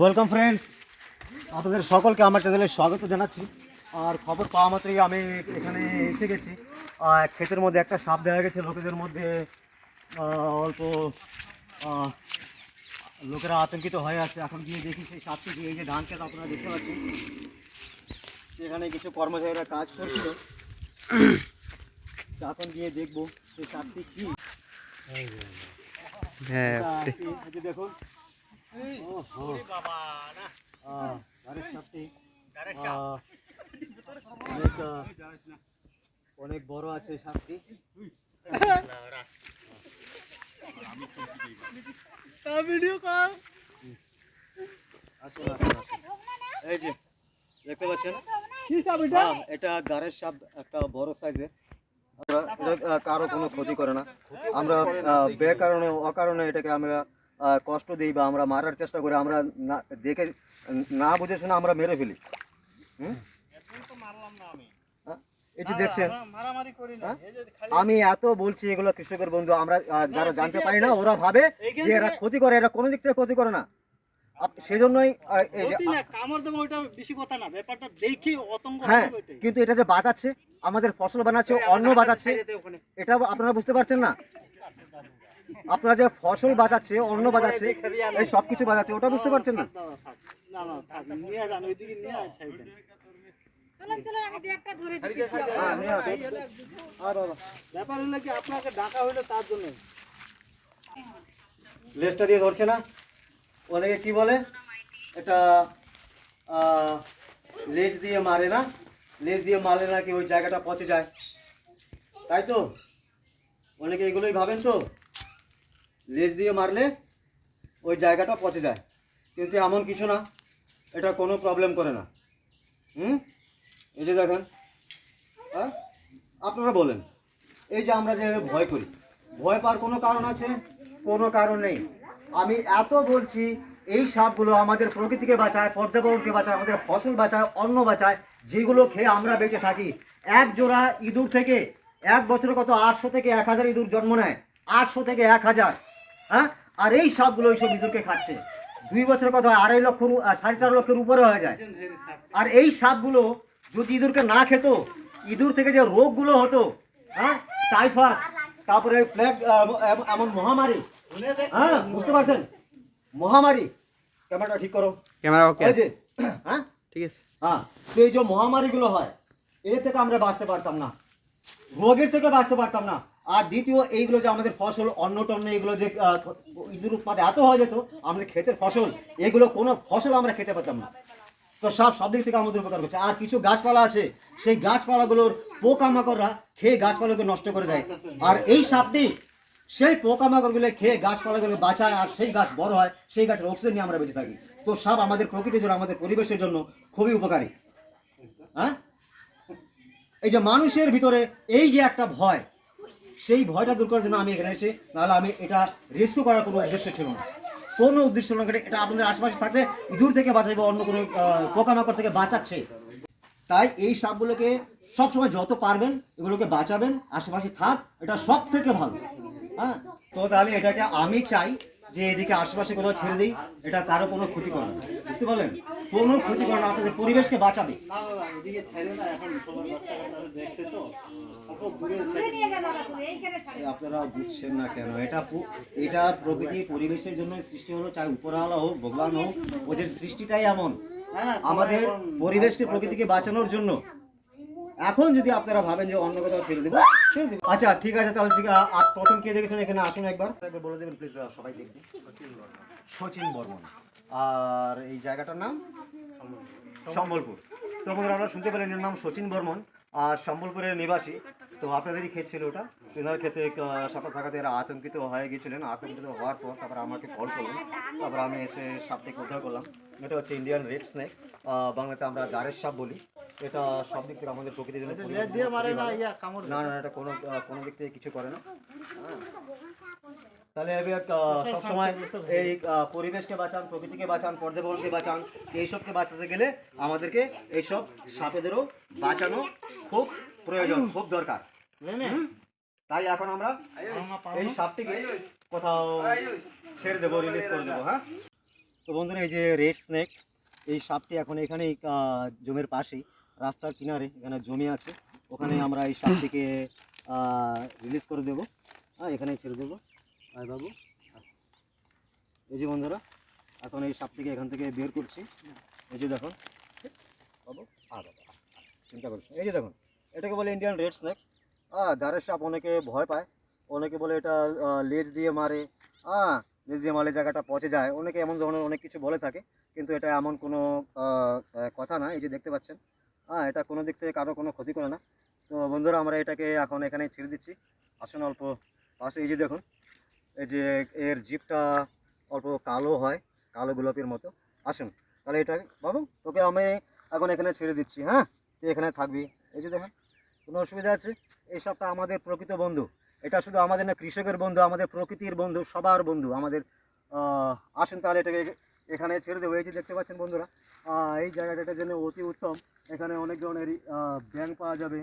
Welcome friends আপনাদের সকলকে আমার চ্যানেলে স্বাগত জানাচ্ছি। আর খবর পাওয়া মাত্রই আমি এখানে এসে গেছি। আর ক্ষেতের মধ্যে একটা সাপ দেখা গেছে লোকেদের মধ্যে অল্প লোকেরা আতঙ্কিত হয়ে আছে। এখন গিয়ে দেখি সেই সাপটি গিয়ে এই যে ধান ক্ষেত আপনারা দেখতে পাচ্ছেন। এখানে কিছু কর্মচারীরা কাজ করছিল। এখন গিয়ে দেখব সেই সাপটি কি। হ্যাঁ দেখুন অনেক বড় আছে সাপটি। এই যে দেখতে পাচ্ছেন এটা সাপ একটা বড় কারও কোনো ক্ষতি করে না আমরা বেকারণে, অকারণে এটাকে আমরা কষ্ট দিই বা আমরা মারার চেষ্টা করি আমরা না দেখে না বুঝে শুনে আমরা মেরে ফেলি হুম? হ্যাঁ? এই যে দেখছেন হ্যাঁ? আমি এত বলছি এগুলো কৃষকের বন্ধু আমরা যারা জানতে পারি না ওরা ভাবে যে এরা ক্ষতি করে এরা কোনো দিক থেকে ক্ষতি করে না সেজন্যই হ্যাঁ কিন্তু এটা যে বাঁচাচ্ছে আমাদের ফসল বানাচ্ছে অন্ন বাঁচাচ্ছে ওখানে। এটা আপনারা বুঝতে পারছেন না আপনারা যে ফসল বাঁচাচ্ছে অন্ন বাঁচাচ্ছে এই সব কিছু বাঁচাচ্ছে ওটা বুঝতে পারছেন না? হ্যাঁ, ব্যাপার হলো কি আপনাকে ডাকা হইল তার জন্য লেজটা দিয়ে ধরছে না? অনেকে কি বলে? এটা লেজ দিয়ে মারে না? লেজ দিয়ে মারলে নাকি ওই জায়গাটা পচে যায়। তাই তো? অনেকে এগুলোই ভাবেন তো? লেজ দিয়ে মারলে ওই জায়গাটা পচে যায়। কিন্তু এমন কিছু না, এটা কোনো প্রবলেম করে না। হুম? এই যে দেখেন হ্যাঁ? আপনারা বলেন, এই যে আমরা যে ভয় করি, ভয় পাওয়ার কোনো কারণ আছে? কোনো কারণ নেই। আমি এত বলছি, এই সাপগুলো আমাদের প্রকৃতিকে বাঁচায়, পর্যাবরণকে বাঁচায়, আমাদের ফসল বাঁচায়, অন্ন বাঁচায়, যেগুলো খেয়ে আমরা বেঁচে থাকি। এক জোড়া ইঁদুর থেকে এক বছরে কত আটশো থেকে এক হাজার ইঁদুর জন্ম নেয়? আটশো থেকে এক হাজার। হ্যাঁ? আর এই সাপগুলো ওইসব ইঁদুরকে খাচ্ছে। দুই বছরে কথা হয়? আড়াই লক্ষ সাড়ে চার লক্ষের উপরে হয়ে যায়। আর এই সাপগুলো যদি ইঁদুরকে না খেত ইঁদুর থেকে যে রোগগুলো হতো হ্যাঁ? টাইফাস তারপরে প্লেগ এমন মহামারী হ্যাঁ? বুঝতে পারছেন? মহামারী। ক্যামেরাটা ঠিক করো। Camera okay. হ্যাঁ? ঠিক আছে। হ্যাঁ তো এই যে মহামারীগুলো হয় এদের থেকে আমরা বাঁচতে পারতাম না। রোগের থেকে বাঁচতে পারতাম না। আর দ্বিতীয়, এইগুলো যে আমাদের ফসল অন্ন টন্ন এগুলো যে ইঁদুর উৎপাদে এত হয়ে যেত, আমাদের ক্ষেতের ফসল, এগুলো কোনো ফসল আমরা খেতে পারতাম না। তো সব সব দিক থেকে আমাদের উপকার করছে আর কিছু গাছপালা আছে, সেই গাছপালাগুলোর পোকামাকড়রা খেয়ে গাছপালাকে নষ্ট করে দেয়। আর এই সাপটি, সেই পোকামাকড়গুলো খেয়ে গাছপালাগুলো বাঁচায়, আর সেই গাছ বড় হয়, সেই গাছের অক্সিজেন নিয়ে আমরা বেঁচে থাকি। তো সাপ আমাদের প্রকৃতির জন্য, আমাদের পরিবেশের জন্য খুবই উপকারী। হ্যাঁ? এই যে মানুষের ভিতরে এই যে একটা ভয় সেই ভয়টা দূর করার জন্য আমি এখানে এসে নাহলে আমি এটা রেস্কিউ করার কোনো উদ্দেশ্য ছিল না। কোনো উদ্দেশ্য না এটা- এটা আপনাদের আশেপাশে থাকলে ইঁদুর থেকে বাঁচাইবে, অন্য কোনো পোকামাকড় থেকে বাঁচাচ্ছে। তাই এই সাপগুলোকে সবসময় যত পারবেন এগুলোকে বাঁচাবেন, আশেপাশে থাক, এটা সব থেকে ভালো। হ্যাঁ? তো তাহলে এটাকে আমি চাই যে এদিকে আশেপাশে কোথাও ছেড়ে দিই, এটা কারও কোনো ক্ষতি করে না। বুঝতে পারলেন? কোনো ক্ষতি করে না, আপনাদের পরিবেশকে বাঁচাবে। আপনারা বুঝছেন না কেন? এটা এটা প্রকৃতি পরিবেশের জন্য সৃষ্টি হলো চাই উপরওয়ালা হোক ভগবান হোক ওদের সৃষ্টিটাই এমন। না আমাদের পরিবেশকে প্রকৃতিকে বাঁচানোর জন্য। এখন যদি আপনারা ভাবেন যে অন্য কোথাও ছেড়ে দেবো ছেড়ে দেবো। আচ্ছা ঠিক আছে তাহলে ঠিক প্রথম কে দেখেছেন? এখানে আসুন একবার। একবার বলে দেবেন প্লিজ সবাই দেখবে সচিন বর্মন। আর এই জায়গাটার নাম? সম্বলপুর। তো আমরা শুনতে পেলেন এর নাম সচিন বর্মন। আর সম্বলপুরের নিবাসী তো আপনাদেরই ক্ষেত ছিল ওটা। এনার ক্ষেত্রে সাপটা থাকাতে এরা আতঙ্কিত হয়ে গিয়েছিলেন। আতঙ্কিত হওয়ার পর তারপর আমাকে কল করলেন। তারপর আমি এসে সাপটিকে উদ্ধার করলাম। এটা হচ্ছে ইন্ডিয়ান রেড স্নেক বাংলাতে আমরা গারের সাপ বলি। এটা সব দিক থেকে আমাদের প্রকৃতির জন্য না। ইয়া না না এটা কোনো কোনো দিক থেকে কিছু করে না। তাহলে এবার সব সময় এই পরিবেশকে বাঁচান প্রকৃতিকে বাঁচান পর্যাবরণকে বাঁচান এইসবকে বাঁচাতে গেলে আমাদেরকে এইসব সাপেদেরও বাঁচানো খুব প্রয়োজন খুব দরকার। তাই এখন আমরা এই সাপটিকে কোথাও ছেড়ে দেবো রিলিজ করে দেবো হ্যাঁ? তো বন্ধুরা এই যে রেড স্নেক এই সাপটি এখন এখানেই আহ, জমির পাশেই রাস্তার কিনারে এখানে জমি আছে। ওখানে আমরা এই সাপটিকে রিলিজ করে দেবো হ্যাঁ এখানেই ছেড়ে দেবো। আয় বাবু। এই যে বন্ধুরা, এখন এই সাপটিকে এখান থেকে বের করছি। এই যে দেখুন, বাবু আ বাবা চিন্তা করছি এই যে দেখুন, এটাকে বলে ইন্ডিয়ান রেড স্নেক হ্যাঁ দাঁড়ের সাপ অনেকে ভয় পায়, অনেকে বলে এটা লেজ দিয়ে মারে। হ্যাঁ লেজ দিয়ে মারলে জায়গাটা পচে যায়। অনেকে এমন ধরনের অনেক কিছু বলে থাকে, কিন্তু এটা এমন কোনো কথা না। এই যে দেখতে পাচ্ছেন হ্যাঁ এটা কোনো দিক থেকে কারও কোনো ক্ষতি করে না। তো বন্ধুরা, আমরা এটাকে এখন এখানে ছেড়ে দিচ্ছি। আসুন অল্প পাশে, এই যে দেখুন যে এর জিপটা অল্প কালো হয়, কালো গোলাপের মতো। আসুন, তাহলে এটা বাবু, তোকে আমি এখন এখানে ছেড়ে দিচ্ছি হ্যাঁ? তুই এখানে থাকবি। এই যে দেখেন, কোনো অসুবিধা আছে? এই সবটা আমাদের প্রকৃত বন্ধু। এটা শুধু আমাদের না, কৃষকের বন্ধু, আমাদের প্রকৃতির বন্ধু, সবার বন্ধু, আমাদের আসুন তাহলে এটাকে এখানে ছেড়ে দেবো। এই যে দেখতে পাচ্ছেন বন্ধুরা এই জায়গাটার জন্য অতি উত্তম। এখানে অনেক ধরনের ব্যাং পাওয়া যাবে,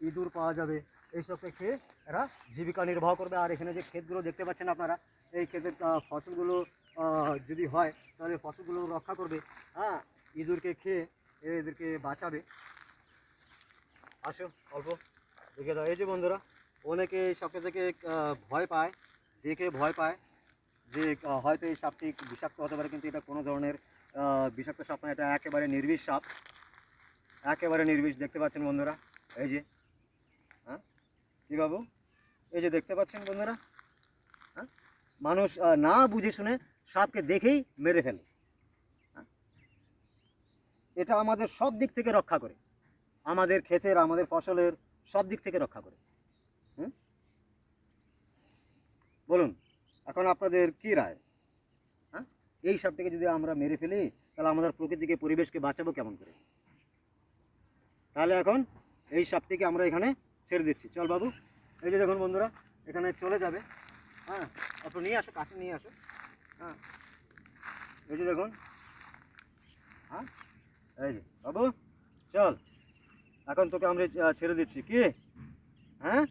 ইঁদুর পাওয়া যাবে এইসবকে খেয়ে এরা জীবিকা নির্বাহ করবে। আর এখানে যে ক্ষেতগুলো দেখতে পাচ্ছেন আপনারা, এই ক্ষেতের ফসলগুলো যদি হয়, তাহলে ফসলগুলো রক্ষা করবে। হ্যাঁ ইঁদুরকে খেয়ে এদেরকে বাঁচাবে। আসো অল্প দেখে দাও। এই যে বন্ধুরা, অনেকে এই সাপটা থেকে ভয় পায়, দেখে ভয় পায় যে হয়তো এই সাপটি বিষাক্ত হতে পারে, কিন্তু এটা কোনো ধরনের বিষাক্ত সাপ না, এটা একেবারে নির্বিষ সাপ। একেবারে নির্বিষ, দেখতে পাচ্ছেন বন্ধুরা? এই যে বাবু? এই যে দেখতে পাচ্ছেন বন্ধুরা হ্যাঁ? মানুষ না বুঝে শুনে সাপকে দেখেই মেরে ফেলে হ্যাঁ? এটা আমাদের সব দিক থেকে রক্ষা করে, আমাদের ক্ষেতের, আমাদের ফসলের সব দিক থেকে রক্ষা করে বলুন, এখন আপনাদের কি রায় হ্যাঁ? এই সাপটাকে যদি আমরা মেরে ফেলি, তাহলে আমাদের প্রকৃতিকে, পরিবেশকে বাঁচাবো কেমন করে? তাহলে এখন এই সাপটিকে আমরা এখানে ছেড়ে দিচ্ছি। চল বাবু, এই যে দেখুন বন্ধুরা, এখানে চলে যাবে। হ্যাঁ একটু নিয়ে আসো, কাছে নিয়ে আসো। হ্যাঁ এই যে দেখুন। হ্যাঁ এই যে, বাবু, চল। এখন তোকে আমরা ছেড়ে দিচ্ছি। কি? হ্যাঁ?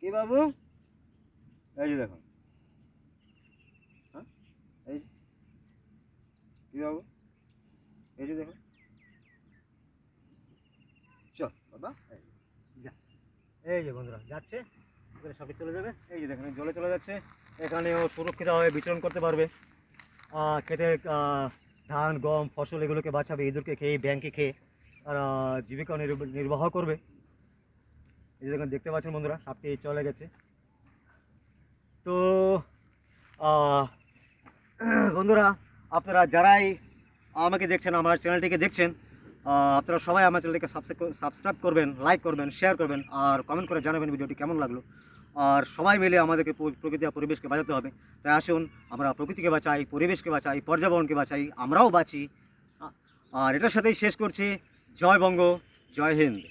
কি বাবু? এই যে দেখুন। হ্যাঁ এই। কি বাবু? এই যে দেখুন। চল, বাবা যা। এই যে বন্ধুরা, যাচ্ছে। এবারে সবই চলে যাবে। এই যে দেখেন, জলে চলে যাচ্ছে। এখানে এখানেও সুরক্ষিতভাবে বিচরণ করতে পারবে। খেতে ধান, গম, ফসল এগুলোকে বাঁচাবে, ইঁদুরকে খেয়ে, ব্যাংকে খেয়ে, আর জীবিকা নির্ব- নির্বাহ করবে। এই যে দেখুন, দেখতে পাচ্ছেন বন্ধুরা সাপটি চলে গেছে। তো বন্ধুরা, আপনারা যারাই আমাকে দেখছেন, আমার চ্যানেলটিকে দেখছেন আপনারা সবাই আমার চ্যানেলটিকে সাবস্ক্রাইব করবেন লাইক করবেন শেয়ার করবেন, আর কমেন্ট করে জানাবেন ভিডিওটি কেমন লাগল। আর সবাই মিলে আমাদেরকে প্রকৃতি আর পরিবেশকে বাঁচাতে হবে। তাই আসুন, আমরা প্রকৃতিকে বাঁচাই, পরিবেশকে বাঁচাই, পর্যাবরণকে বাঁচাই, আমরাও বাঁচি। আর এটার সাথেই শেষ করছি। জয় বঙ্গ, জয় হিন্দ।